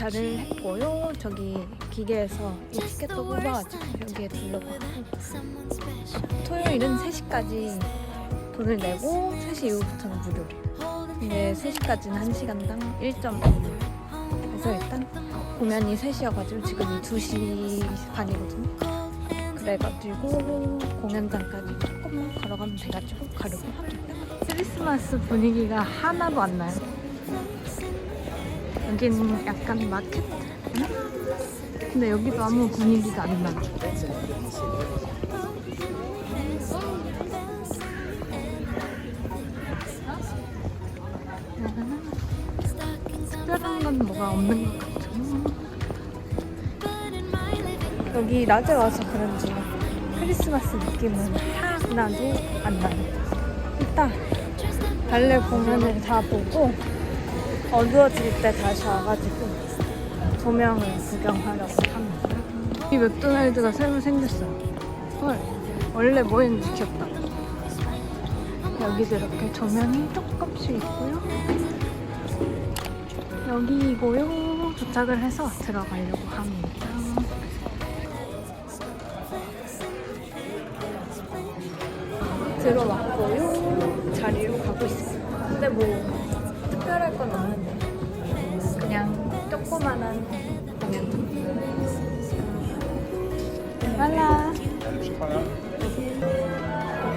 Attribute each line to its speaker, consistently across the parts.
Speaker 1: 주차를 했고요. 저기 기계에서 이 티켓도 뽑아가지고 여기에 두려고 하고 토요일은 3시까지 돈을 내고 3시 이후부터는 무료래요. 근데 3시까지는 1시간당 1.5불. 그래서 일단 공연이 3시여가지고 지금이 2시 반이거든요. 그래가지고 공연장까지 조금만 걸어가면 돼가지고 가려고 합니다. 크리스마스 분위기가 하나도 안 나요. 여기는 약간 마켓? 근데 여기도 아무 분위기가 안 나. 특별한 건 뭐가 없는 것 같죠. 여기 낮에 와서 그런지 크리스마스 느낌은 하나도 안 나요. 일단 발레 공연을 다 보고 어두워질 때 다시 와가지고 조명을 구경하려고 합니다. 이 맥도날드가 새로 생겼어요. 헐, 원래 뭐였는지 귀엽다. 여기도 이렇게 조명이 조금씩 있고요. 여기이고요. 도착을 해서 들어가려고 합니다. 들어왔고요. 자리로 가고 있어요. 근데 뭐 특별할 건 없는데 그냥 조그만한 공연. 빨라.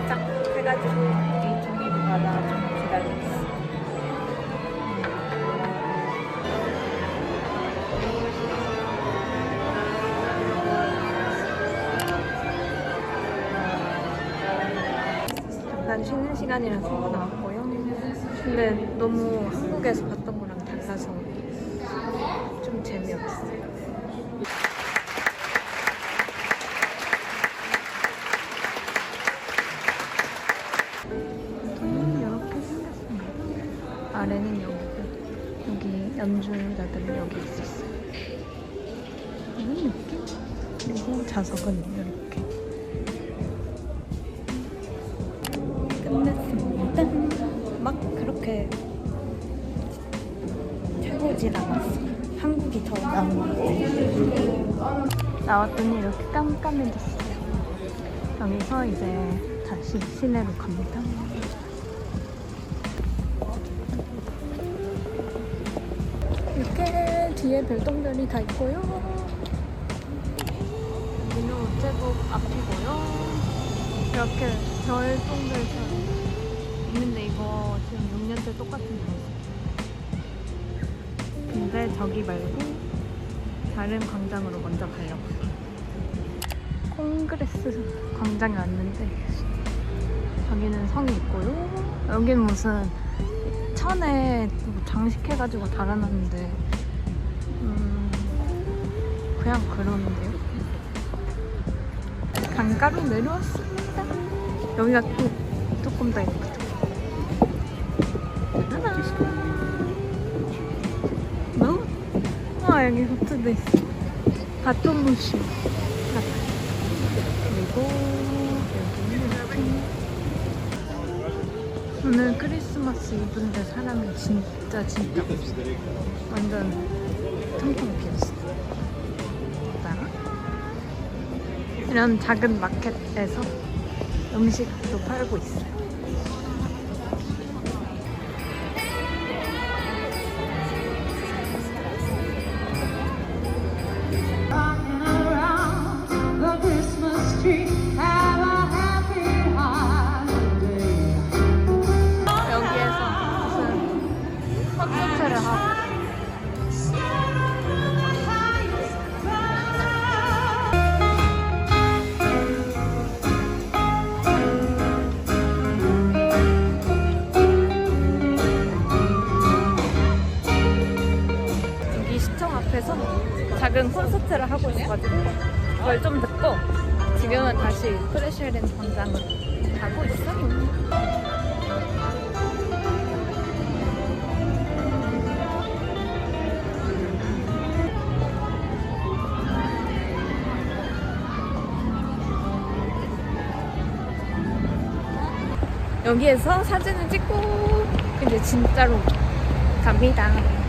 Speaker 1: 도착해가지고 이 종이를 받아 좀 기다리고 있어. 잠깐 쉬는 시간이라서 나왔고요. 근데 너무 한국에서 봤던 거랑 달라서 좀 재미없어요. 통은 이렇게 생겼습니다. 아래는 여기고 여기 연주자들은 여기 있었어요. 이런 느낌? 그리고 자석은 이렇게. 끝냈습니다. 막 그렇게 최고진 않았어. 한국이 더 나은 것 같아. 나왔더니 이렇게 깜깜해졌어요. 여기서 이제 다시 시내로 갑니다. 이렇게 뒤에 별똥별이 다 있고요. 여기는 우체국 앞이고요. 이렇게 별똥별처럼 있는데 이거 지금 6년째 똑같은 모습. 근데 저기 말고 다른 광장으로 먼저 가려고. 콩그레스 광장에 왔는데 저기는 성이 있고요. 여기는 무슨 천에 뭐 장식해가지고 달아놨는데 음 그냥 그러는데요. 강가로 내려왔습니다. 여기가 또 조금 더 예쁘죠. 아 여기 호트도 있어. 바톤무시. 그리고 이렇게. 오늘 크리스마스 이브인데 사람이 진짜 진짜 없어. 완전 텅텅 비었어. 봐라. 이런 작은 마켓에서 음식도 팔고 있어요. 앞에서 작은 콘서트를 하고 있어가지고 그걸 좀 듣고 지금은 다시 프레시랜드 광장으로 가고 있어요. 여기에서 사진을 찍고 이제 진짜로 갑니다.